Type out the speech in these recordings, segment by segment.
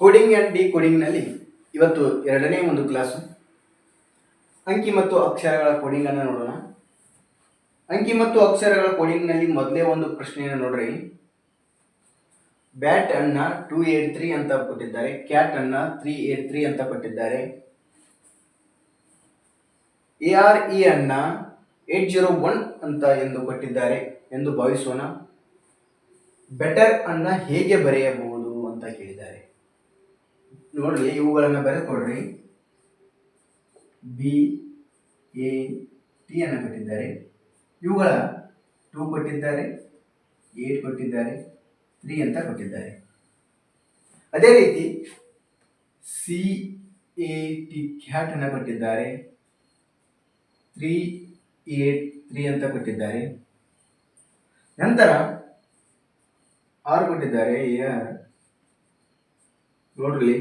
Coding and D ಕೋಡಿಂಗ್ನಲ್ಲಿ ಇವತ್ತು ಎರಡನೇ ಒಂದು ಕ್ಲಾಸು ಅಂಕಿ ಮತ್ತು ಅಕ್ಷರಗಳ ಕೋಡಿಂಗನ್ನು ನೋಡೋಣ. ಅಂಕಿ ಮತ್ತು ಅಕ್ಷರಗಳ ಕೋಡಿಂಗ್ನಲ್ಲಿ ಮೊದಲೇ ಒಂದು ಪ್ರಶ್ನೆಯನ್ನು ನೋಡ್ರಿ. ಬ್ಯಾಟ್ ಅನ್ನ ಟೂ ಏಟ್ ತ್ರೀ ಅಂತ ಕೊಟ್ಟಿದ್ದಾರೆ. ಕ್ಯಾಟ್ ಅನ್ನ ತ್ರೀ ಏಟ್ ತ್ರೀ ಅಂತ ಕೊಟ್ಟಿದ್ದಾರೆ. ಎ ಆರ್ ಇ ಅನ್ನ ಏಟ್ ಜೀರೋ ಒನ್ ಅಂತ ಎಂದು ಕೊಟ್ಟಿದ್ದಾರೆ ಎಂದು ಭಾವಿಸೋಣ. ಬೆಟರ್ ಅನ್ನ ಹೇಗೆ ಬರೆಯಬಹುದು ಅಂತ ಕೇಳಿದ್ದಾರೆ. ನೋಡ್ರಿ ಇವುಗಳನ್ನು ಬರೆದುಕೊಡ್ರಿ. ಬಿ ಎ ಟಿ ಅನ್ನು ಕೊಟ್ಟಿದ್ದಾರೆ. ಇವುಗಳ ಟೂ ಕೊಟ್ಟಿದ್ದಾರೆ ಏಟ್ ಕೊಟ್ಟಿದ್ದಾರೆ ತ್ರೀ ಅಂತ ಕೊಟ್ಟಿದ್ದಾರೆ. ಅದೇ ರೀತಿ ಸಿ ಎ ಟಿ ಕ್ಯಾಟ್ ಅನ್ನು ಕೊಟ್ಟಿದ್ದಾರೆ. ತ್ರೀ ಏಟ್ ತ್ರೀ ಅಂತ ಕೊಟ್ಟಿದ್ದಾರೆ. ನಂತರ ಆರು ಕೊಟ್ಟಿದ್ದಾರೆ. ನೋಡ್ರಿ.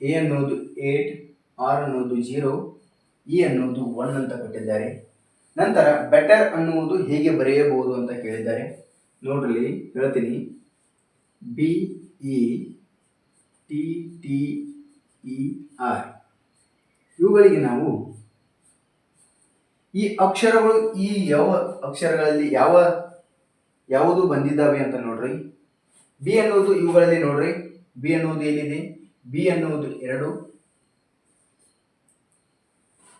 ಎ ಅನ್ನೋದು ಏಟ್ ಆರ್ ಅನ್ನೋದು ಜೀರೋ ಇ ಅನ್ನೋದು ಒನ್ ಅಂತ ಕೊಟ್ಟಿದ್ದಾರೆ. ನಂತರ ಬೆಟರ್ ಅನ್ನುವುದು ಹೇಗೆ ಬರೆಯಬಹುದು ಅಂತ ಕೇಳಿದ್ದಾರೆ. ನೋಡ್ರಿ, ಹೇಳ್ತೀನಿ. B E T T E R ಇವುಗಳಿಗೆ ನಾವು ಈ ಅಕ್ಷರಗಳು ಈ ಯಾವ ಅಕ್ಷರಗಳಲ್ಲಿ ಯಾವ ಯಾವುದು ಬಂದಿದ್ದಾವೆ ಅಂತ ನೋಡ್ರಿ. ಬಿ ಅನ್ನೋದು ಇವುಗಳಲ್ಲಿ ನೋಡ್ರಿ. ಬಿ ಅನ್ನೋದು ಎಲ್ಲಿದೆ? ಬಿ ಅನ್ನುವುದು ಎರಡು.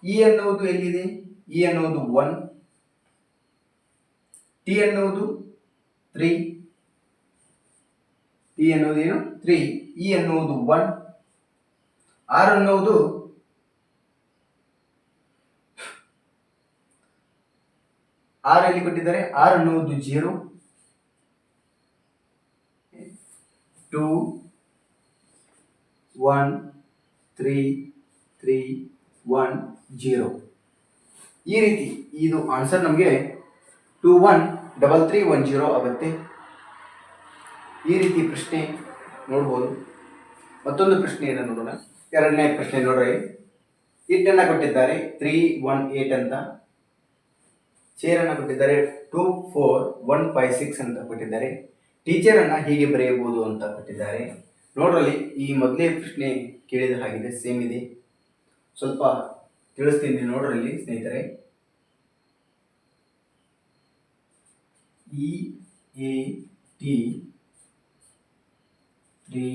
ಇ ಅನ್ನುವುದು ಎಲ್ಲಿದೆ? ಇ ಅನ್ನುವುದು ಒನ್. ಟಿ ಅನ್ನುವುದು ತ್ರೀ. ಟಿ ಅನ್ನುವುದು ಏನು? ತ್ರೀ. ಇ ಅನ್ನುವುದು ಒನ್. ಆರ್ ಅನ್ನುವುದು ಆರ್ ಎಲ್ಲಿ ಕೊಟ್ಟಿದ್ದಾರೆ? ಆರ್ ಅನ್ನುವುದು zero. Two. One three three one zero ಈ ರೀತಿ ಇದು ಆನ್ಸರ್ ನಮಗೆ two one double three one zero ಆಗುತ್ತೆ. ಈ ರೀತಿ ಪ್ರಶ್ನೆ ನೋಡ್ಬೋದು. ಮತ್ತೊಂದು ಪ್ರಶ್ನೆಯನ್ನು ನೋಡೋಣ. ಎರಡನೇ ಪ್ರಶ್ನೆ ನೋಡ್ರಿ. ಇಟ್ಟನ್ನು ಕೊಟ್ಟಿದ್ದಾರೆ. ತ್ರೀ ಒನ್ ಏಟ್ ಅಂತ. ಚೇರನ್ನು ಕೊಟ್ಟಿದ್ದಾರೆ. Two four one five six ಅಂತ ಕೊಟ್ಟಿದ್ದಾರೆ. ಟೀಚರನ್ನು ಹೀಗೆ ಬರೆಯಬಹುದು ಅಂತ ಕೊಟ್ಟಿದ್ದಾರೆ. ನೋಡ್ರಲ್ಲಿ ಈ ಮೊದಲೇ ಪ್ರಶ್ನೆ ಕೇಳಿದ ಹಾಗಿದೆ ಸೇಮ್ ಇದೆ. ಸ್ವಲ್ಪ ತಿಳಿಸ್ತೀನಿ ನೋಡ್ರಲ್ಲಿ, ಸ್ನೇಹಿತರೆ. E A T three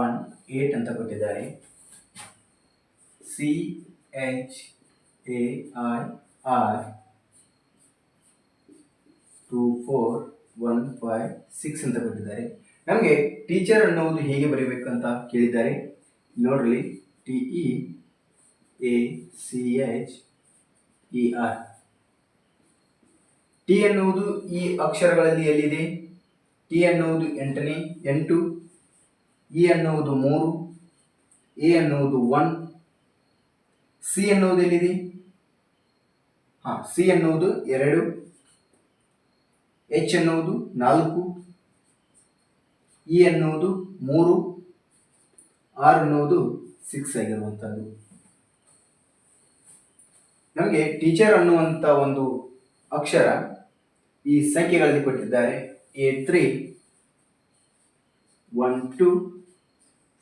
one eight ಅಂತ ಕೊಟ್ಟಿದ್ದಾರೆ. C H A I R two four one five six ಅಂತ ಕೊಟ್ಟಿದ್ದಾರೆ. ನಮಗೆ ಟೀಚರ್ ಅನ್ನುವುದು ಹೇಗೆ ಬರೀಬೇಕಂತ ಕೇಳಿದ್ದಾರೆ. ನೋಡ್ರಿ T E A C H E R T ಎನ್ನುವುದು ಈ ಅಕ್ಷರಗಳಲ್ಲಿ ಎಲ್ಲಿದೆ? ಟಿ ಅನ್ನುವುದು ಎಂಟನೇ, ಎಂಟು. ಇ ಅನ್ನುವುದು ಮೂರು. ಎ ಅನ್ನುವುದು ಒನ್ ಸಿ ಅನ್ನುವುದು ಎಲ್ಲಿದೆ? ಹಾಂ ಸಿ ಅನ್ನುವುದು ಎರಡು. ಎಚ್ ಅನ್ನುವುದು ನಾಲ್ಕು. ಇ ಎನ್ನುವುದು ಮೂರು ಆರ್ ಎನ್ನುವುದು ಸಿಕ್ಸ್ ಆಗಿರುವಂಥದ್ದು. ನಮಗೆ ಟೀಚರ್ ಅನ್ನುವಂಥ ಒಂದು ಅಕ್ಷರ ಈ ಸಂಖ್ಯೆಗಳಲ್ಲಿ ಕೊಟ್ಟಿದ್ದಾರೆ. A three one two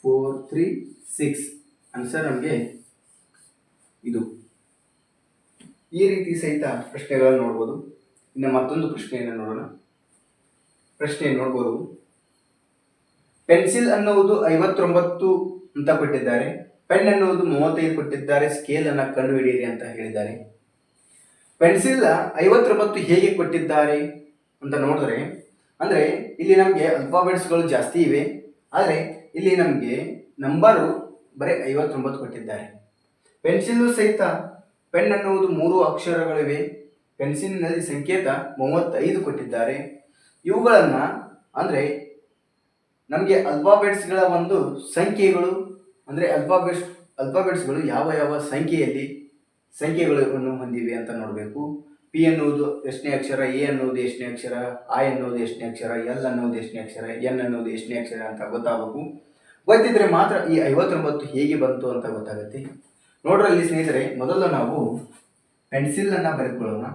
four three six answer ನಮಗೆ ಇದು. ಈ ರೀತಿ ಸಹಿತ ಪ್ರಶ್ನೆಗಳನ್ನು ನೋಡ್ಬೋದು. ಇನ್ನು ಮತ್ತೊಂದು ಪ್ರಶ್ನೆಯನ್ನು ನೋಡೋಣ. ಪ್ರಶ್ನೆ ನೋಡ್ಬೋದು. ಪೆನ್ಸಿಲ್ ಅನ್ನುವುದು ಐವತ್ತೊಂಬತ್ತು ಅಂತ ಕೊಟ್ಟಿದ್ದಾರೆ. ಪೆನ್ ಅನ್ನುವುದು ಮೂವತ್ತೈದು ಕೊಟ್ಟಿದ್ದಾರೆ. ಸ್ಕೇಲ್ ಅನ್ನು ಕಂಡುಹಿಡಿಯಿರಿ ಅಂತ ಹೇಳಿದ್ದಾರೆ. ಪೆನ್ಸಿಲ್ ಐವತ್ತೊಂಬತ್ತು ಹೇಗೆ ಕೊಟ್ಟಿದ್ದಾರೆ ಅಂತ ನೋಡಿದ್ರೆ, ಅಂದರೆ ಇಲ್ಲಿ ನಮಗೆ ಅಲ್ಫಾಬೆಟ್ಸ್ಗಳು ಜಾಸ್ತಿ ಇವೆ. ಆದರೆ ಇಲ್ಲಿ ನಮಗೆ ನಂಬರು ಬರೀ ಐವತ್ತೊಂಬತ್ತು ಕೊಟ್ಟಿದ್ದಾರೆ. ಪೆನ್ಸಿಲ್ಲು ಸಹಿತ ಪೆನ್ ಅನ್ನುವುದು ಮೂರು ಅಕ್ಷರಗಳಿವೆ. ಪೆನ್ಸಿಲ್ನಲ್ಲಿ ಸಂಕೇತ ಮೂವತ್ತೈದು ಕೊಟ್ಟಿದ್ದಾರೆ. ಇವುಗಳನ್ನು ಅಂದರೆ ನಮಗೆ ಅಲ್ಫಾಬೆಟ್ಸ್ಗಳ ಒಂದು ಸಂಖ್ಯೆಗಳು, ಅಂದರೆ ಅಲ್ಫಾಬೆಟ್ಸ್ ಅಲ್ಫಾಬೆಟ್ಸ್ಗಳು ಯಾವ ಯಾವ ಸಂಖ್ಯೆಯಲ್ಲಿ ಸಂಖ್ಯೆಗಳನ್ನು ಹೊಂದಿವೆ ಅಂತ ನೋಡಬೇಕು. ಪಿ ಅನ್ನೋದು ಎಷ್ಟನೇ ಅಕ್ಷರ ಎ ಅನ್ನೋದು ಎಷ್ಟನೇ ಅಕ್ಷರ ಐ ಅನ್ನೋದು ಎಷ್ಟನೇ ಅಕ್ಷರ ಎಲ್ ಅನ್ನೋದು ಎಷ್ಟನೇ ಅಕ್ಷರ ಎನ್ ಅನ್ನೋದು ಎಷ್ಟನೇ ಅಕ್ಷರ ಅಂತ ಗೊತ್ತಾಗಬೇಕು. ಗೊತ್ತಿದ್ರೆ ಮಾತ್ರ ಈ ಐವತ್ತೊಂಬತ್ತು ಹೇಗೆ ಬಂತು ಅಂತ ಗೊತ್ತಾಗುತ್ತೆ. ನೋಡ್ರಲ್ಲಿ ಸ್ನೇಹಿತರೆ, ಮೊದಲು ನಾವು ಪೆನ್ಸಿಲ್ ಅನ್ನ ಬರೆದುಕೊಳ್ಳೋಣ.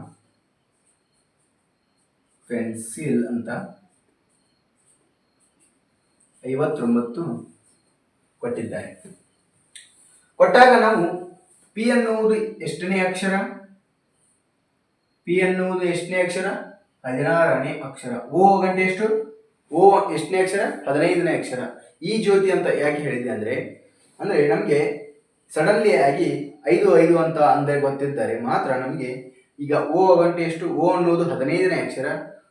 ಪೆನ್ಸಿಲ್ ಅಂತ. ಐವತ್ತೊಂಬತ್ತು ಕೊಟ್ಟಿದ್ದಾರೆ. ಕೊಟ್ಟಾಗ ನಾವು ಪಿ ಎನ್ನುವುದು ಎಷ್ಟನೇ ಅಕ್ಷರ? ಪಿ ಎನ್ನುವುದು ಎಷ್ಟನೇ ಅಕ್ಷರ? ಹದಿನಾರನೇ ಅಕ್ಷರ. ಓ ಗಂಟೆ ಎಷ್ಟು? ಓ ಎಷ್ಟನೇ ಅಕ್ಷರ? ಹದಿನೈದನೇ ಅಕ್ಷರ. ಈ ಜ್ಯೋತಿ ಅಂತ ಯಾಕೆ ಹೇಳಿದ್ದೆ ಅಂದರೆ ಅಂದರೆ ನಮಗೆ ಸಡನ್ಲಿ ಆಗಿ ಐದು ಐದು ಅಂತ ಅಂದರೆ ಗೊತ್ತಿದ್ದರೆ ಮಾತ್ರ ನಮಗೆ ಈಗ ಓ ಗಂಟೆ ಎಷ್ಟು? ಓ ಅನ್ನುವುದು ಹದಿನೈದನೇ ಅಕ್ಷರ,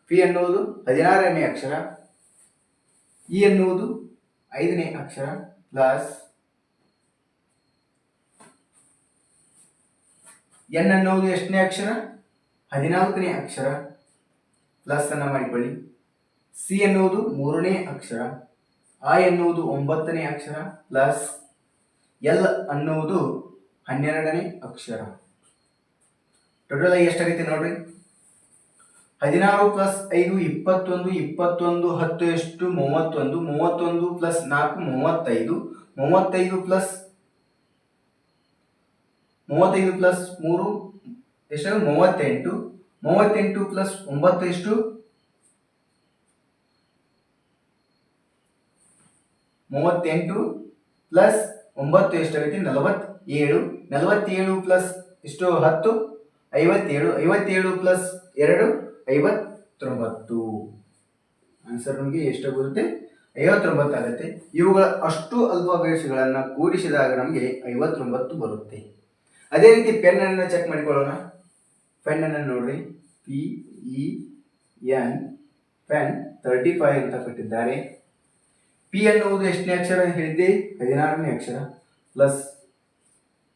ಪಿ ಅನ್ನುವುದು ಹದಿನಾರನೇ ಅಕ್ಷರ ಇ ಎನ್ನುವುದು ಐದನೇ ಅಕ್ಷರ ಪ್ಲಸ್ ಎನ್ ಅನ್ನೋದು ಎಷ್ಟನೇ ಅಕ್ಷರ? ಹದಿನಾಲ್ಕನೇ ಅಕ್ಷರ ಪ್ಲಸ್ ಅನ್ನ ಮಾಡಿಕೊಳ್ಳಿ ಸಿ ಎನ್ನುವುದು ಮೂರನೇ ಅಕ್ಷರ ಆ ಎನ್ನುವುದು ಒಂಬತ್ತನೇ ಅಕ್ಷರ ಪ್ಲಸ್ ಎಲ್ ಅನ್ನುವುದು ಹನ್ನೆರಡನೇ ಅಕ್ಷರ. ಟೋಟಲ್ ಆಗಿ ಎಷ್ಟಾಗೈತೆ ನೋಡ್ರಿ? ಹದಿನಾರು ಪ್ಲಸ್ ಐದು ಇಪ್ಪತ್ತೊಂದು ಇಪ್ಪತ್ತೊಂದು ಹತ್ತು ಎಷ್ಟು? ಮೂವತ್ತೊಂದು. ಮೂವತ್ತೊಂದು ಪ್ಲಸ್ ನಾಲ್ಕು, ಮೂವತ್ತೈದು. ಮೂವತ್ತೈದು ಪ್ಲಸ್ ಮೂವತ್ತೈದು ಪ್ಲಸ್ ಮೂರು ಎಷ್ಟು ಮೂವತ್ತೆಂಟು. ಮೂವತ್ತೆಂಟು ಪ್ಲಸ್ ಒಂಬತ್ತು ಎಷ್ಟು? ಮೂವತ್ತೆಂಟು ಪ್ಲಸ್ ಒಂಬತ್ತು ಎಷ್ಟಾಗುತ್ತೆ ನಲವತ್ತೇಳು. ನಲವತ್ತೇಳು ಪ್ಲಸ್ ಎಷ್ಟು? ಹತ್ತು. ಐವತ್ತೇಳು. ಐವತ್ತೇಳು ಪ್ಲಸ್ ಎರಡು? ಐವತ್ತೊಂಬತ್ತು. ಆನ್ಸರ್ ನಮಗೆ ಎಷ್ಟಾಗುತ್ತೆ ಐವತ್ತೊಂಬತ್ತು ಆಗುತ್ತೆ. ಇವುಗಳ ಅಷ್ಟು ಅಲ್ಪಾವೇಶಗಳನ್ನು ಕೂಡಿಸಿದಾಗ ನಮಗೆ ಐವತ್ತೊಂಬತ್ತು ಬರುತ್ತೆ. ಅದೇ ರೀತಿ ಪೆನ್ನನ್ನು ಚೆಕ್ ಮಾಡಿಕೊಳ್ಳೋಣ. ಪೆನ್ನನ್ನು ನೋಡ್ರಿ. P E N pen thirty five ಅಂತ ಕೊಟ್ಟಿದ್ದಾರೆ. ಪಿ ಅನ್ನುವುದು ಎಷ್ಟನೇ ಅಕ್ಷರ ಹೇಳಿದ್ದೆ? ಹದಿನಾರನೇ ಅಕ್ಷರ. ಪ್ಲಸ್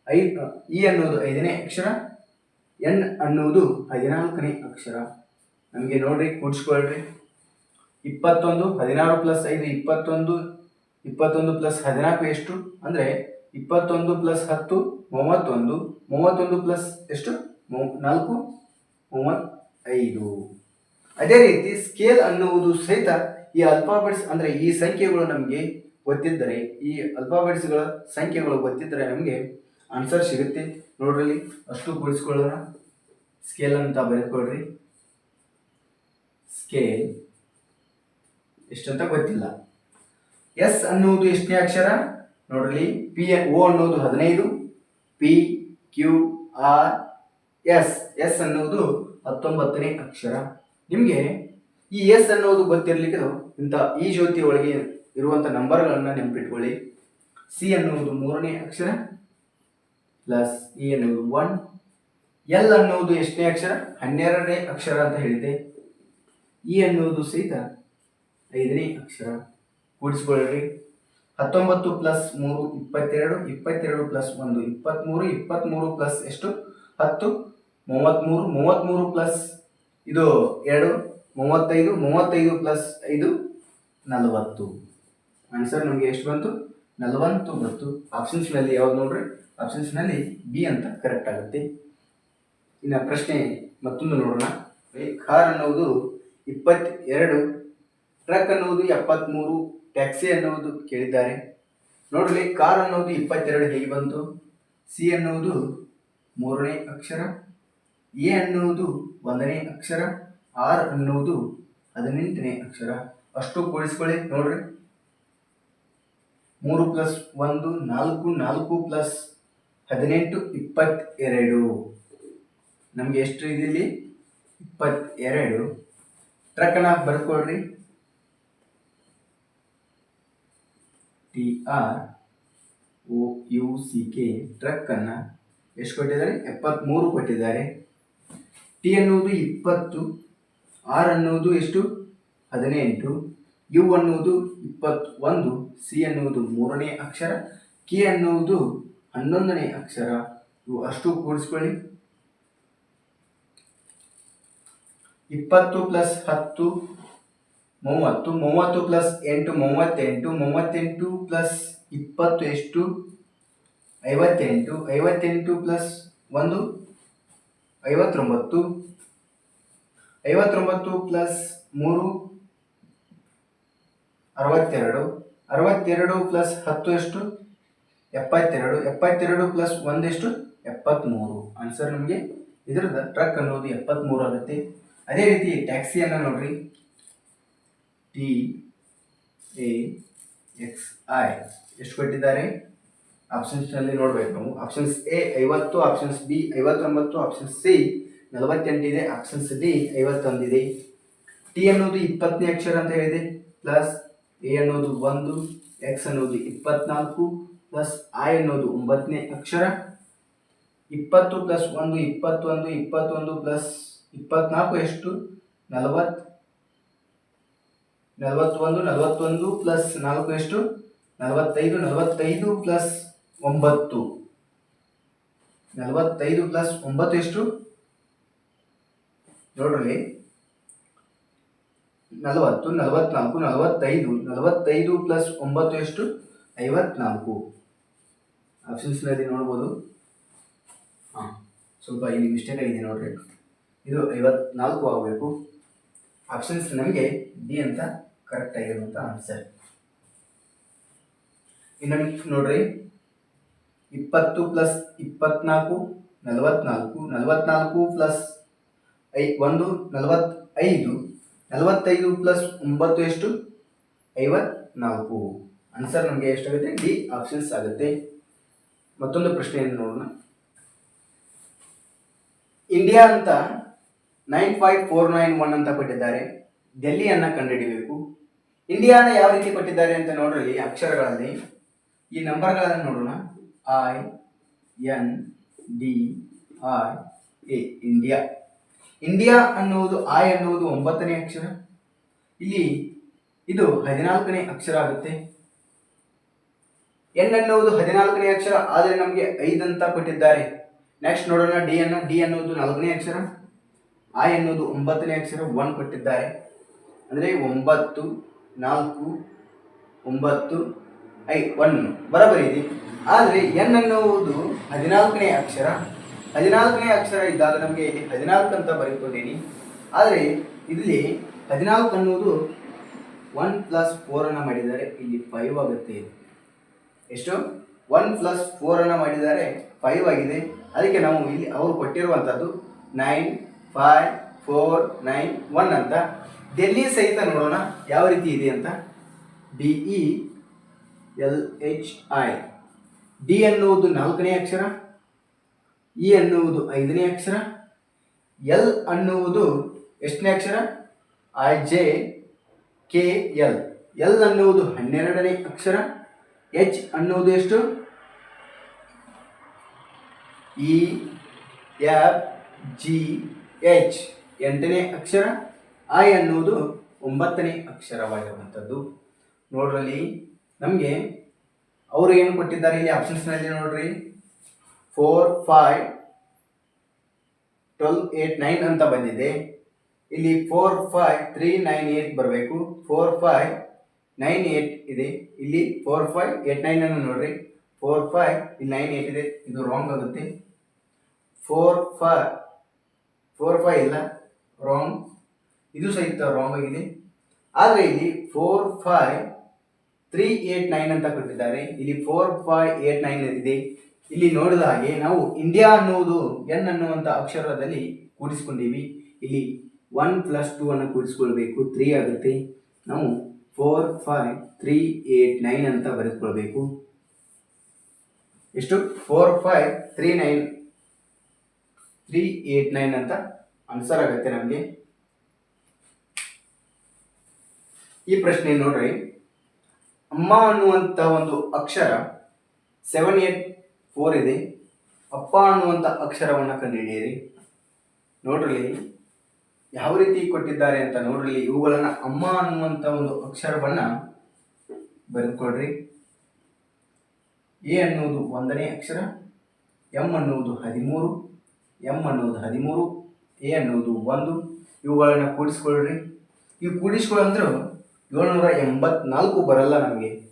ಐ ಇ ಅನ್ನೋದು ಐದನೇ ಅಕ್ಷರ. ಎನ್ ಅನ್ನುವುದು ಹದಿನಾಲ್ಕನೇ ಅಕ್ಷರ. ನಮಗೆ ನೋಡ್ರಿ ಕೂಡಿಸ್ಕೊಳ್ರಿ ಇಪ್ಪತ್ತೊಂದು, ಹದಿನಾರು ಪ್ಲಸ್ ಐದು, ಇಪ್ಪತ್ತೊಂದು ಇಪ್ಪತ್ತೊಂದು ಪ್ಲಸ್ ಹದಿನಾಲ್ಕು ಎಷ್ಟು? ಅಂದರೆ ಇಪ್ಪತ್ತೊಂದು ಪ್ಲಸ್ ಹತ್ತು, ಮೂವತ್ತೊಂದು ಮೂವತ್ತೊಂದು ಪ್ಲಸ್ ಎಷ್ಟು? ನಾಲ್ಕು, ಮೂವತ್ತೈದು. ಅದೇ ರೀತಿ ಸ್ಕೇಲ್ ಅನ್ನುವುದು ಸಹಿತ ಈ ಅಲ್ಫಾಬೆಟ್ಸ್ ಅಂದರೆ ಈ ಸಂಖ್ಯೆಗಳು ನಮಗೆ ಗೊತ್ತಿದ್ದರೆ, ಈ ಅಲ್ಫಾಬೆಟ್ಸ್ಗಳ ಸಂಖ್ಯೆಗಳು ಗೊತ್ತಿದ್ದರೆ ನಮಗೆ ಆನ್ಸರ್ ಸಿಗುತ್ತೆ. ನೋಡ್ರಲ್ಲಿ ಅಷ್ಟು ಕೂಡಿಸ್ಕೊಳ್ಳೋಣ ಸ್ಕೇಲ್ ಅಂತ ಬರೆದುಕೊಳ್ರಿ. ಸ್ಕೇಲ್ ಎಷ್ಟಂತ ಗೊತ್ತಿಲ್ಲ. ಎಸ್ ಅನ್ನುವುದು ಎಷ್ಟನೇ ಅಕ್ಷರ? ನೋಡ್ರಿ ಪಿ ಓ ಅನ್ನೋದು ಹದಿನೈದು P Q R S S ಅನ್ನುವುದು ಹತ್ತೊಂಬತ್ತನೇ ಅಕ್ಷರ. ನಿಮಗೆ ಈ ಎಸ್ ಅನ್ನೋದು ಗೊತ್ತಿರಲಿಕ್ಕೆ ಇಂಥ ಈ ಜ್ಯೋತಿ ಒಳಗೆ ಇರುವಂಥ ನಂಬರ್ಗಳನ್ನು ನೆನಪಿಟ್ಕೊಳ್ಳಿ. ಸಿ ಅನ್ನುವುದು ಮೂರನೇ ಅಕ್ಷರ ಪ್ಲಸ್ ಇ ಅನ್ನುವುದು ಒನ್ ಎಲ್ ಅನ್ನುವುದು ಎಷ್ಟನೇ ಅಕ್ಷರ? ಹನ್ನೆರಡನೇ ಅಕ್ಷರ ಅಂತ ಹೇಳಿದೆ. ಇ ಅನ್ನುವುದು ಸಹಿತ ಐದನೇ ಅಕ್ಷರ. ಕೂಡಿಸ್ಕೊಳ್ಳ್ರಿ. ಹತ್ತೊಂಬತ್ತು ಪ್ಲಸ್ ಮೂರು, ಇಪ್ಪತ್ತೆರಡು ಇಪ್ಪತ್ತೆರಡು ಪ್ಲಸ್ ಒಂದು, ಇಪ್ಪತ್ತ್ಮೂರು ಇಪ್ಪತ್ತ್ಮೂರು ಪ್ಲಸ್ ಎಷ್ಟು? ಹತ್ತು. ಮೂವತ್ತ್ಮೂರು ಮೂವತ್ತ್ಮೂರು ಪ್ಲಸ್ ಇದು ಎರಡು. ಮೂವತ್ತೈದು ಮೂವತ್ತೈದು ಪ್ಲಸ್ ಐದು, ನಲವತ್ತು. ಆನ್ಸರ್ ನಮಗೆ ಎಷ್ಟು ಬಂತು? ನಲವತ್ತು ಬಂತು. ಆಪ್ಷನ್ಸ್ನಲ್ಲಿ ಯಾವ್ದು ನೋಡ್ರಿ? ಆಪ್ಷನ್ಸ್ನಲ್ಲಿ ಬಿ ಅಂತ ಕರೆಕ್ಟ್ ಆಗುತ್ತೆ. ಇನ್ನು ಪ್ರಶ್ನೆ ಮತ್ತೊಂದು ನೋಡೋಣ. ಕಾರ್ ಅನ್ನುವುದು ಇಪ್ಪತ್ತೆರಡು. ಟ್ರಕ್ ಅನ್ನುವುದು ಎಪ್ಪತ್ತ್ಮೂರು ಟ್ಯಾಕ್ಸಿ ಅನ್ನುವುದು ಕೇಳಿದ್ದಾರೆ. ನೋಡಲಿ ಕಾರ್ ಅನ್ನೋದು ಇಪ್ಪತ್ತೆರಡು ಹೇಗೆ ಬಂತು? ಸಿ ಅನ್ನುವುದು ಮೂರನೇ ಅಕ್ಷರ, ಎ ಅನ್ನುವುದು ಒಂದನೇ ಅಕ್ಷರ, ಆರ್ ಅನ್ನುವುದು ಹದಿನೆಂಟನೇ ಅಕ್ಷರ. ಅಷ್ಟು ಕೂಡಿಸ್ಕೊಳ್ಳಿ, ನೋಡ್ರಿ. ಮೂರು ಪ್ಲಸ್ ಒಂದು, ನಾಲ್ಕು ನಾಲ್ಕು ಪ್ಲಸ್ ಹದಿನೆಂಟು, ಇಪ್ಪತ್ತೆರಡು. ನಮಗೆ ಎಷ್ಟು ಇದೆ ಇಲ್ಲಿ? ಇಪ್ಪತ್ತೆರಡು. ಟ್ರಕ್ಕನ್ನ ಬರ್ಕೊಳ್ರಿ. T R O U C K ಟ್ರಕ್ಕನ್ನು ಎಷ್ಟು ಕೊಟ್ಟಿದ್ದಾರೆ? ಎಪ್ಪತ್ತ್ಮೂರು ಕೊಟ್ಟಿದ್ದಾರೆ. ಟಿ ಅನ್ನುವುದು ಇಪ್ಪತ್ತು ಆರ್ ಅನ್ನುವುದು ಎಷ್ಟು? ಹದಿನೆಂಟು ಯು ಅನ್ನುವುದು ಇಪ್ಪತ್ತೊಂದು ಸಿ ಅನ್ನುವುದು ಮೂರನೇ ಅಕ್ಷರ ಕೆ ಅನ್ನುವುದು ಹನ್ನೊಂದನೇ ಅಕ್ಷರ. ಇವು ಅಷ್ಟು ಕೂಡಿಸ್ಕೊಳ್ಳಿ. ಇಪ್ಪತ್ತು ಪ್ಲಸ್ ಹತ್ತು, ಮೂವತ್ತು ಮೂವತ್ತು ಪ್ಲಸ್ ಎಂಟು, ಮೂವತ್ತೆಂಟು ಮೂವತ್ತೆಂಟು ಪ್ಲಸ್ ಇಪ್ಪತ್ತು ಎಷ್ಟು? ಐವತ್ತೆಂಟು ಐವತ್ತೆಂಟು ಪ್ಲಸ್ ಒಂದು, ಐವತ್ತೊಂಬತ್ತು ಐವತ್ತೊಂಬತ್ತು ಪ್ಲಸ್ ಮೂರು, ಅರವತ್ತೆರಡು ಅರವತ್ತೆರಡು ಪ್ಲಸ್ ಹತ್ತು ಎಷ್ಟು? ಎಪ್ಪತ್ತೆರಡು ಎಪ್ಪತ್ತೆರಡು ಪ್ಲಸ್ ಒಂದೆಷ್ಟು ಎಪ್ಪತ್ತ್ಮೂರು. ಆನ್ಸರ್ ನಮಗೆ ಇದರದ ಟ್ರಕ್ ಅನ್ನೋದು ಎಪ್ಪತ್ತ್ಮೂರು ಆಗುತ್ತೆ. ಅದೇ ರೀತಿ ಟ್ಯಾಕ್ಸಿಯನ್ನು ನೋಡ್ರಿ. ಟಿ ಎ ಎಕ್ಸ್ ಐ ಎಷ್ಟು ಕೊಟ್ಟಿದ್ದಾರೆ? ಆಪ್ಷನ್ಸ್ನಲ್ಲಿ ನೋಡ್ಬೇಕು ನಾವು. ಆಪ್ಷನ್ಸ್ ಎ ಐವತ್ತು ಆಪ್ಷನ್ಸ್ ಬಿ ಐವತ್ತೊಂಬತ್ತು ಆಪ್ಷನ್ ಸಿ ನಲವತ್ತೆಂಟಿದೆ ಆಪ್ಷನ್ಸ್ ಡಿ ಐವತ್ತೊಂದಿದೆ ಟಿ ಅನ್ನೋದು ಇಪ್ಪತ್ತನೇ ಅಕ್ಷರ ಅಂತ ಹೇಳಿದೆ ಪ್ಲಸ್ ಎ ಅನ್ನೋದು ಒಂದು ಎಕ್ಸ್ ಅನ್ನೋದು ಇಪ್ಪತ್ನಾಲ್ಕು ಪ್ಲಸ್ ಐ ಅನ್ನೋದು ಒಂಬತ್ತನೇ ಅಕ್ಷರ. ಇಪ್ಪತ್ತು ಪ್ಲಸ್ ಒಂದು, ಇಪ್ಪತ್ತೊಂದು ಇಪ್ಪತ್ತೊಂದು ಪ್ಲಸ್ ಇಪ್ಪತ್ನಾಲ್ಕು ಎಷ್ಟು? ನಲವತ್ತು, ನಲವತ್ತೊಂದು ನಲವತ್ತೊಂದು ಪ್ಲಸ್ ನಾಲ್ಕು ಎಷ್ಟು? ನಲವತ್ತೈದು ನಲವತ್ತೈದು ಪ್ಲಸ್ ಒಂಬತ್ತು. ನಲವತ್ತೈದು ಪ್ಲಸ್ ಒಂಬತ್ತು ಎಷ್ಟು? ನೋಡ್ರಿ. ನಲವತ್ತು, ನಲವತ್ನಾಲ್ಕು, ನಲವತ್ತೈದು ನಲವತ್ತೈದು ಪ್ಲಸ್ ಒಂಬತ್ತು ಎಷ್ಟು? ಐವತ್ನಾಲ್ಕು. ಆಪ್ಷನ್ಸ್ನಲ್ಲಿ ನೋಡ್ಬೋದು. ಹಾಂ, ಸ್ವಲ್ಪ ಇಲ್ಲಿ ಮಿಸ್ಟೇಕ್ ಆಗಿದೆ ನೋಡ್ರಿ. ಇದು ಐವತ್ನಾಲ್ಕು ಆಗಬೇಕು. ಆಪ್ಷನ್ಸ್ ನಮಗೆ ಡಿ ಅಂತ ಕರೆಕ್ಟ್ ಆಗಿರುವಂಥ ಆನ್ಸರ್ ಇನ್ನು ನೋಡ್ರಿ, ಇಪ್ಪತ್ತು ಪ್ಲಸ್ ಇಪ್ಪತ್ನಾಲ್ಕು, ನಲವತ್ನಾಲ್ಕು ನಲವತ್ನಾಲ್ಕು ಪ್ಲಸ್ ಐ, ಒಂದು, ನಲವತ್ತೈದು ನಲವತ್ತೈದು ಪ್ಲಸ್ ಒಂಬತ್ತು ಎಷ್ಟು? ಐವತ್ನಾಲ್ಕು. ಆನ್ಸರ್ ನಮಗೆ ಎಷ್ಟಾಗುತ್ತೆ? ಡಿ ಆಪ್ಷನ್ಸ್ ಆಗುತ್ತೆ. ಮತ್ತೊಂದು ಪ್ರಶ್ನೆಯನ್ನು ನೋಡೋಣ. ಇಂಡಿಯಾ ಅಂತ nine five four nine one ಅಂತ ಕೊಟ್ಟಿದ್ದಾರೆ. ಡೆಲ್ಲಿಯನ್ನು ಕಂಡುಹಿಡಿಯಬೇಕು ಇಂಡಿಯಾನ ಯಾವ ರೀತಿ ಕೊಟ್ಟಿದ್ದಾರೆ ಅಂತ ನೋಡ್ರಿ ಅಕ್ಷರಗಳಲ್ಲಿ. ಈ ನಂಬರ್ಗಳನ್ನು ನೋಡೋಣ. I N D R A India India ಅನ್ನುವುದು ಐ ಅನ್ನುವುದು ಒಂಬತ್ತನೇ ಅಕ್ಷರ. ಇಲ್ಲಿ ಇದು ಹದಿನಾಲ್ಕನೇ ಅಕ್ಷರ ಆಗುತ್ತೆ. ಎನ್ ಅನ್ನುವುದು ಹದಿನಾಲ್ಕನೇ ಅಕ್ಷರ, ಆದರೆ ನಮಗೆ ಐದಂತ ಕೊಟ್ಟಿದ್ದಾರೆ. ನೆಕ್ಸ್ಟ್ ನೋಡೋಣ ಡಿ ಅನ್ನು. ಡಿ ಅನ್ನುವುದು ನಾಲ್ಕನೇ ಅಕ್ಷರ. ಐ ಎನ್ನುವುದು ಒಂಬತ್ತನೇ ಅಕ್ಷರ ಒನ್ ಕೊಟ್ಟಿದ್ದಾರೆ. ಅಂದರೆ ಒಂಬತ್ತು, ನಾಲ್ಕು, ಒಂಬತ್ತು, ಐ, ಒನ್ ಬರಬರಿದೆ ಆದರೆ ಎನ್ ಅನ್ನುವುದು ಹದಿನಾಲ್ಕನೇ ಅಕ್ಷರ. ಹದಿನಾಲ್ಕನೇ ಅಕ್ಷರ ಇದ್ದಾಗ ನಮಗೆ ಹದಿನಾಲ್ಕು ಅಂತ ಬರೆದುಕೊಂಡೀನಿ ಆದರೆ ಇಲ್ಲಿ ಹದಿನಾಲ್ಕು ಅನ್ನುವುದು ಒನ್ ಪ್ಲಸ್ ಫೋರನ್ನು ಮಾಡಿದರೆ ಇಲ್ಲಿ ಫೈವ್ ಆಗುತ್ತೆ ಎಷ್ಟು? ಒನ್ ಪ್ಲಸ್ ಫೋರನ್ನು ಮಾಡಿದರೆ ಫೈವ್ ಆಗಿದೆ. ಅದಕ್ಕೆ ನಾವು ಇಲ್ಲಿ ಅವರು ಕೊಟ್ಟಿರುವಂಥದ್ದು nine five four nine one ಅಂತ. ಡೆಲ್ಲಿ ಸಹಿತ ನೋಡೋಣ, ಯಾವ ರೀತಿ ಇದೆ ಅಂತ. D E L H I D ಅನ್ನುವುದು ನಾಲ್ಕನೇ ಅಕ್ಷರ ಇ ಅನ್ನುವುದು ಐದನೇ ಅಕ್ಷರ ಎಲ್ ಅನ್ನುವುದು ಎಷ್ಟನೇ ಅಕ್ಷರ? I J K L L ಅನ್ನುವುದು ಹನ್ನೆರಡನೇ ಅಕ್ಷರ ಎಚ್ ಅನ್ನುವುದು ಎಷ್ಟು? ಇ ಎಫ್ ಜಿ ಎಚ್ ಎಂಟನೇ ಅಕ್ಷರ ಐ ಅನ್ನುವುದು ಒಂಬತ್ತನೇ ಅಕ್ಷರವಾಗಿರುವಂಥದ್ದು. ನೋಡ್ರಲ್ಲಿ ನಮಗೆ ಅವರು ಏನು ಕೊಟ್ಟಿದ್ದಾರೆ ಇಲ್ಲಿ ಆಪ್ಷನ್ಸ್ನಲ್ಲಿ ನೋಡ್ರಿ. Four five twelve eight nine ಅಂತ ಬಂದಿದೆ. ಇಲ್ಲಿ four five three nine eight ಬರಬೇಕು. ಫೋರ್ ಫೈವ್ ನೈನ್ ಏಟ್ ಇದೆ. ಇಲ್ಲಿ ಫೋರ್ ಫೈವ್ ಏಟ್ ನೈನ್ ಅನ್ನು ನೋಡ್ರಿ. ಫೋರ್ ಫೈವ್ ಇಲ್ಲಿ ನೈನ್ ಏಟ್ ಇದೆ. ಇದು ರಾಂಗ್ ಆಗುತ್ತೆ. ಫೋರ್ ಫೈವ್ ಫೋರ್ ಫೈವ್ ಇಲ್ಲ. ರಾಂಗ್ ಇದು ಸಹಿತ ರಾಂಗ್ ಆಗಿದೆ. ಆದರೆ ಇಲ್ಲಿ four five three eight nine ಅಂತ ಕೊಟ್ಟಿದ್ದಾರೆ. ಇಲ್ಲಿ ಫೋರ್ ಫೈವ್ ಏಟ್ ನೈನ್ ಇದೆ ಇಲ್ಲಿ ನೋಡಿದ ಹಾಗೆ ನಾವು ಇಂಡಿಯಾ ಅನ್ನುವುದು ಎನ್ ಅನ್ನುವಂಥ ಅಕ್ಷರದಲ್ಲಿ ಕೂಡಿಸ್ಕೊಂಡಿವಿ. ಇಲ್ಲಿ ಒನ್ ಪ್ಲಸ್ ಟೂ ಅನ್ನು ಕೂಡಿಸ್ಕೊಳ್ಬೇಕು. ತ್ರೀ ಆಗುತ್ತೆ. ನಾವು four five three eight nine ಅಂತ ಬರೆದುಕೊಳ್ಬೇಕು. ಎಷ್ಟು? Four five three nine three eight nine ಅಂತ ಆನ್ಸರ್ ಆಗುತ್ತೆ ನಮಗೆ. ಈ ಪ್ರಶ್ನೆ ನೋಡ್ರಿ. ಅಮ್ಮ ಅನ್ನುವಂಥ ಒಂದು ಅಕ್ಷರ ಸೆವೆನ್ ಏಟ್ ಫೋರ್ ಇದೆ. ಅಪ್ಪ ಅನ್ನುವಂಥ ಅಕ್ಷರವನ್ನು ಕಂಡುಹಿಡಿಯಿರಿ. ನೋಡ್ರಿ, ಯಾವ ರೀತಿ ಕೊಟ್ಟಿದ್ದಾರೆ ಅಂತ ನೋಡ್ರಿ. ಇವುಗಳನ್ನು ಅಮ್ಮ ಅನ್ನುವಂಥ ಒಂದು ಅಕ್ಷರವನ್ನು ಬರೆದುಕೊಡ್ರಿ ಎ ಅನ್ನುವುದು ಒಂದನೇ ಅಕ್ಷರ, ಎಂ ಅನ್ನುವುದು ಹದಿಮೂರು ಎಂ ಅನ್ನೋದು ಹದಿಮೂರು, ಎ ಅನ್ನೋದು ಒಂದು. ಇವುಗಳನ್ನು ಕೂಡಿಸ್ಕೊಳ್ರಿ. ಇವು ಕೂಡಿಸ್ಕೊಳ್ಳಂದ್ರೆ ಏಳ್ನೂರ ಎಂಬತ್ನಾಲ್ಕು ಬರಲ್ಲ ನಮಗೆ.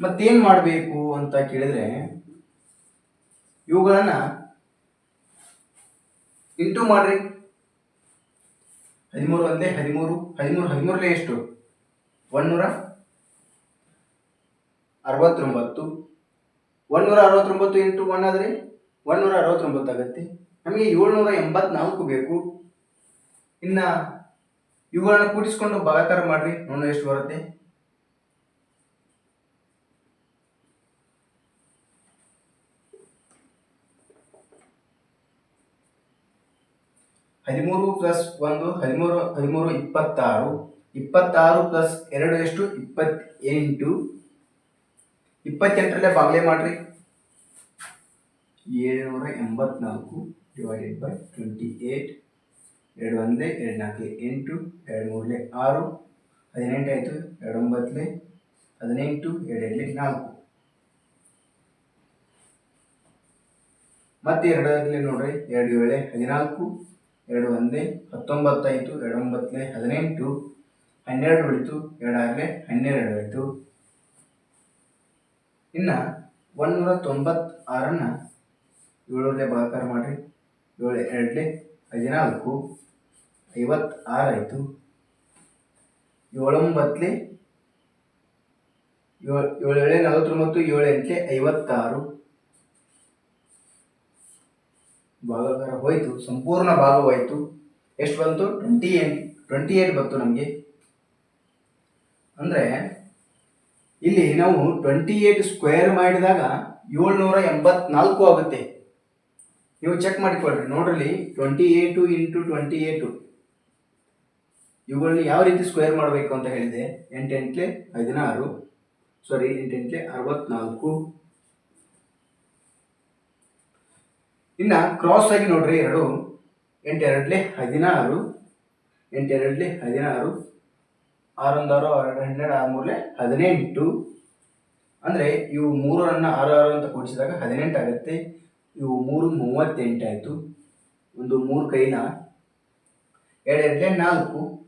ಮತ್ತೇನು ಮಾಡಬೇಕು ಅಂತ ಕೇಳಿದ್ರೆ, ಇವುಗಳನ್ನು ಇಂಟು ಮಾಡ್ರಿ. ಹದಿಮೂರು ಒಂದೇ ಹದಿಮೂರು ಹದಿಮೂರು ಹದಿಮೂರಲೇ ಎಷ್ಟು? ಒನ್ನೂರ ಅರವತ್ತೊಂಬತ್ತು. ಒನ್ನೂರ ಅರವತ್ತೊಂಬತ್ತು ಇಂಟು ಒನ್ ಆದರೆ ಒಂದುನೂರ ಅರವತ್ತೊಂಬತ್ತಾಗತ್ತೆ ನಮಗೆ ಏಳ್ನೂರ ಎಂಬತ್ನಾಲ್ಕು ಬೇಕು. ಇನ್ನು ಇವುಗಳನ್ನು ಕೂಡಿಸ್ಕೊಂಡು ಭಾಗಾಕಾರ ಮಾಡಿರಿ ನೋಡೋಣ ಎಷ್ಟು ಬರುತ್ತೆ? ಹದಿಮೂರು ಪ್ಲಸ್ ಒಂದು, ಹದಿಮೂರು ಹದಿಮೂರು ಇಪ್ಪತ್ತಾರು ಇಪ್ಪತ್ತಾರು ಪ್ಲಸ್ ಎರಡು ಎಷ್ಟು? ಇಪ್ಪತ್ತೆಂಟು. ಇಪ್ಪತ್ತೆಂಟರಲ್ಲೇ ಬಾಗ್ಲೆ ಮಾಡ್ರಿ. ಏಳ್ನೂರ ಎಂಬತ್ನಾಲ್ಕು ಡಿವೈಡೆಡ್ ಬೈ ಟ್ವೆಂಟಿ ಏಯ್ಟ್ ಎರಡು ಒಂದೇ, ಎರಡು ನಾಲ್ಕು, ಎಂಟು, ಎರಡು ಮೂರಲೆ ಆರು ಹದಿನೆಂಟಾಯಿತು ಎರಡು ಒಂಬತ್ತಲೆ ಹದಿನೆಂಟು ಎರಡು ಎರಡಲೆ ನಾಲ್ಕು. ಮತ್ತೆ ಎರಡರಲ್ಲಿ ನೋಡ್ರಿ, ಎರಡು ಏಳೆ, ಹದಿನಾಲ್ಕು, ಎರಡು ಒಂದೇ, ಹತ್ತೊಂಬತ್ತಾಯಿತು, ಎರಡು ಒಂಬತ್ತಲೆ ಹದಿನೆಂಟು, ಹನ್ನೆರಡು ಉಳಿತು ಎರಡು ಆರಲೆ ಹನ್ನೆರಡು ಆಯಿತು ಇನ್ನು ಒಂದೂರ ತೊಂಬತ್ತಾರನ್ನು ಏಳರಲ್ಲೇ ಭಾಗಕಾರ ಮಾಡಿರಿ. ಏಳು, ಎರಡಲೇ ಹದಿನಾಲ್ಕು ಐವತ್ತಾರಾಯಿತು ಏಳೊಂಬತ್ತಲೆ ಏಳು ಏಳು, ಏಳೆ, ನಲವತ್ತೊಂಬತ್ತು, ಏಳು, ಎಂಟಲೆ ಐವತ್ತಾರು. ಭಾಗಕಾರ ಹೋಯಿತು, ಸಂಪೂರ್ಣ ಭಾಗವಾಯಿತು. ಎಷ್ಟು ಬಂತು? ಟ್ವೆಂಟಿ ಏಟ್ ಟ್ವೆಂಟಿ ಏಟ್ ಬಂತು ನಮಗೆ. ಅಂದರೆ, ಇಲ್ಲಿ ನಾವು ಟ್ವೆಂಟಿ ಏಟ್ ಸ್ಕ್ವೇರ್ ಮಾಡಿದಾಗ ಏಳ್ನೂರ ಎಂಬತ್ನಾಲ್ಕು ಆಗುತ್ತೆ. ನೀವು ಚೆಕ್ ಮಾಡಿಕೊಳ್ಳ್ರಿ ನೋಡ್ರಿ twenty eight into twenty eight ಇವುಗಳನ್ನ ಯಾವ ರೀತಿ ಸ್ಕ್ವೇರ್ ಮಾಡಬೇಕು ಅಂತ ಹೇಳಿದೆ. ಎಂಟೆಂಟ್ಲೆ ಹದಿನಾರು ಸಾರಿ ಎಂಟೆಂಟ್ಲೆ ಅರವತ್ನಾಲ್ಕು. ಇನ್ನು ಕ್ರಾಸ್ ಆಗಿ ನೋಡ್ರಿ ಎರಡು. ಎಂಟೆರಡ್ಲೆ ಹದಿನಾರು ಎಂಟೆರಡ್ಲೆ ಹದಿನಾರು, ಆರೊಂದಾರು ಎರಡು ಹನ್ನೆರಡು ಆರು ಮೂರಲೆ ಹದಿನೆಂಟು. ಅಂದರೆ ಇವು ಮೂರನ್ನು ಆರು ಆರು ಅಂತ ಕೂಡಿಸಿದಾಗ ಹದಿನೆಂಟು ಆಗುತ್ತೆ. ಇವು ಮೂರು ಮೂವತ್ತೆಂಟಾಯಿತು ಒಂದು ಮೂರು ಕೈನ ಎರಡು ಎರಡಲೆ ನಾಲ್ಕು.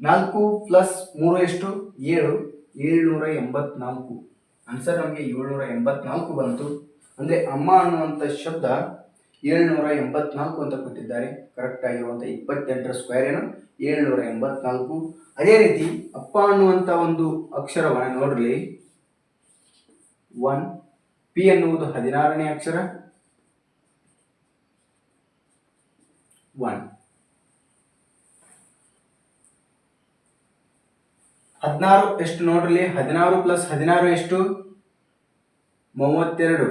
ನಾಲ್ಕು ಪ್ಲಸ್ ಮೂರು ಎಷ್ಟು? ಏಳು. ಏಳ್ನೂರ ಎಂಬತ್ನಾಲ್ಕು. ಆನ್ಸರ್ ನಮಗೆ ಏಳ್ನೂರ ಎಂಬತ್ನಾಲ್ಕು ಬಂತು. ಅಂದರೆ ಅಮ್ಮ ಅನ್ನುವಂಥ ಶಬ್ದ ಏಳ್ನೂರ ಎಂಬತ್ನಾಲ್ಕು ಅಂತ ಕೊಟ್ಟಿದ್ದಾರೆ. ಕರೆಕ್ಟ್ ಆಗಿರುವಂಥ ಇಪ್ಪತ್ತೆಂಟರ ಸ್ಕ್ವೇರ್ ಏನು? ಏಳ್ನೂರ ಎಂಬತ್ನಾಲ್ಕು. ಅದೇ ರೀತಿ ಅಪ್ಪ ಅನ್ನುವಂಥ ಒಂದು ಅಕ್ಷರವನ್ನು ನೋಡ್ರಿ. ಒನ್ ಪಿ ಎನ್ನುವುದು ಹದಿನಾರನೇ ಅಕ್ಷರ. ಒನ್ ಹದಿನಾರು ಎಷ್ಟು ನೋಡ್ರಿ ಹದಿನಾರು ಪ್ಲಸ್ ಹದಿನಾರು ಎಷ್ಟು? ಮೂವತ್ತೆರಡು.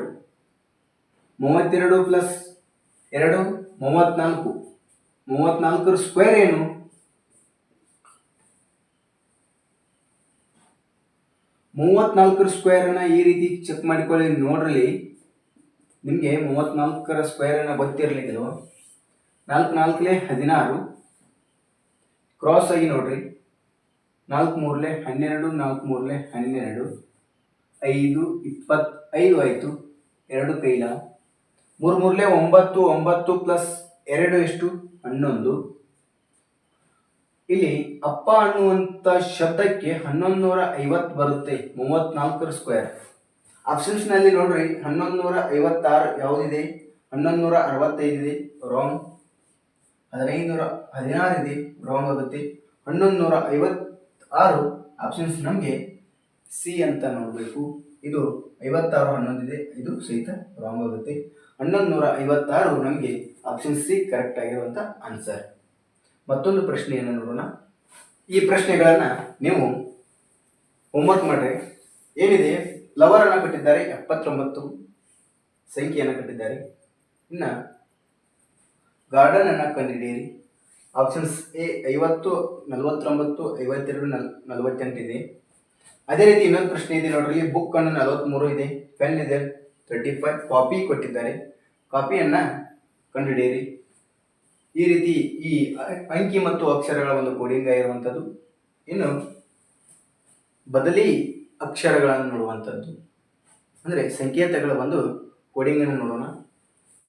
ಮೂವತ್ತೆರಡು ಪ್ಲಸ್ ಎರಡು, ಮೂವತ್ನಾಲ್ಕು. ಮೂವತ್ನಾಲ್ಕರ ಸ್ಕ್ವೇರ್ ಏನು? ಮೂವತ್ನಾಲ್ಕರ ಸ್ಕ್ವೇರನ್ನು ಈ ರೀತಿ ಚೆಕ್ ಮಾಡಿಕೊಳ್ಳಿ. ನೋಡ್ರಲ್ಲಿ ನಿಮಗೆ ಮೂವತ್ನಾಲ್ಕರ ಸ್ಕ್ವೇರನ್ನು ಗೊತ್ತಿರಲಿಕ್ಕಿಲ್ವ? ನಾಲ್ಕು ನಾಲ್ಕಲೆ ಹದಿನಾರು. ಕ್ರಾಸ್ ಆಗಿ ನೋಡ್ರಿ. ನಾಲ್ಕು ಮೂರಲೆ ಹನ್ನೆರಡು ನಾಲ್ಕು ಮೂರಲೆ ಹನ್ನೆರಡು. ಐದು, ಇಪ್ಪತ್ತೈದು ಆಯಿತು. ಎರಡು ಕೈಲ ಮೂರು ಮೂರಲೆ ಒಂಬತ್ತು ಒಂಬತ್ತು ಪ್ಲಸ್ ಎರಡು ಎಷ್ಟು? ಹನ್ನೊಂದು. ಇಲ್ಲಿ ಅಪ್ಪ ಅನ್ನುವಂತ ಶಬ್ದಕ್ಕೆ ಹನ್ನೊಂದು ನೂರ ಐವತ್ತು ಬರುತ್ತೆ, ಮೂವತ್ನಾಲ್ಕರ ಸ್ಕ್ವೇರ್ ಆಪ್ಷನ್ಸ್ನಲ್ಲಿ ನೋಡ್ರಿ ಹನ್ನೊಂದು ನೂರ ಐವತ್ತಾರು ಯಾವುದಿದೆ? ಹನ್ನೊಂದು ನೂರ ಅರವತ್ತೈದು ಇದೆ ರಾಂಗ್ ಹದಿನೈದು ನೂರ ಹದಿನಾರು ಇದೆ ರಾಂಗ್ ಆಗುತ್ತೆ. ಹನ್ನೊಂದು ನೂರ ಐವತ್ತಾರು ಆಪ್ಷನ್ಸ್ ನಮಗೆ ಸಿ ಅಂತ ನೋಡಬೇಕು. ಇದು ಐವತ್ತಾರು ಹನ್ನೊಂದಿದೆ, ಇದು ಸಹಿತ ರಾಂಗ್ ಆಗುತ್ತೆ. ಹನ್ನೊಂದು ನೂರ ಐವತ್ತಾರು ನಮಗೆ ಆಪ್ಷನ್ ಸಿ ಕರೆಕ್ಟ್ ಆಗಿರುವಂಥ ಆನ್ಸರ್ ಮತ್ತೊಂದು ಪ್ರಶ್ನೆಯನ್ನು ನೋಡೋಣ. ಈ ಪ್ರಶ್ನೆಗಳನ್ನು ನೀವು ಹೋಮ್ವರ್ಕ್ ಮಾಡ್ರಿ. ಏನಿದೆ? ಲವರನ್ನು ಕಟ್ಟಿದ್ದಾರೆ ಎಪ್ಪತ್ತೊಂಬತ್ತು, ಸಂಖ್ಯೆಯನ್ನು ಕಟ್ಟಿದ್ದಾರೆ. ಇನ್ನು ಗಾರ್ಡನನ್ನು ಕಂಡುಹಿಡಿಯಿರಿ ಆಪ್ಷನ್ಸ್ ಎ ಐವತ್ತು, ನಲವತ್ತೊಂಬತ್ತು, ಐವತ್ತೆರಡು, ನಲ್ ನಲವತ್ತೆಂಟಿದೆ ಅದೇ ರೀತಿ ಇನ್ನೊಂದು ಪ್ರಶ್ನೆ ಇದೆ ನೋಡ್ರಿ. ಬುಕ್ ಅನ್ನು ನಲವತ್ತ್ಮೂರು ಇದೆ. ಪೆನ್ ಇದೆ. ತರ್ಟಿ ಫೈವ್ ಕಾಪಿ ಕೊಟ್ಟಿದ್ದಾರೆ ಕಾಪಿಯನ್ನು ಕಂಡುಹಿಡಿಯಿರಿ ಈ ರೀತಿ ಈ ಅಂಕಿ ಮತ್ತು ಅಕ್ಷರಗಳ ಒಂದು ಕೋಡಿಂಗ್ ಇರುವಂಥದ್ದು. ಇನ್ನು ಬದಲಿ ಅಕ್ಷರಗಳನ್ನು ನೋಡುವಂಥದ್ದು. ಅಂದರೆ ಸಂಕೇತಗಳ ಒಂದು ಕೋಡಿಂಗನ್ನು ನೋಡೋಣ.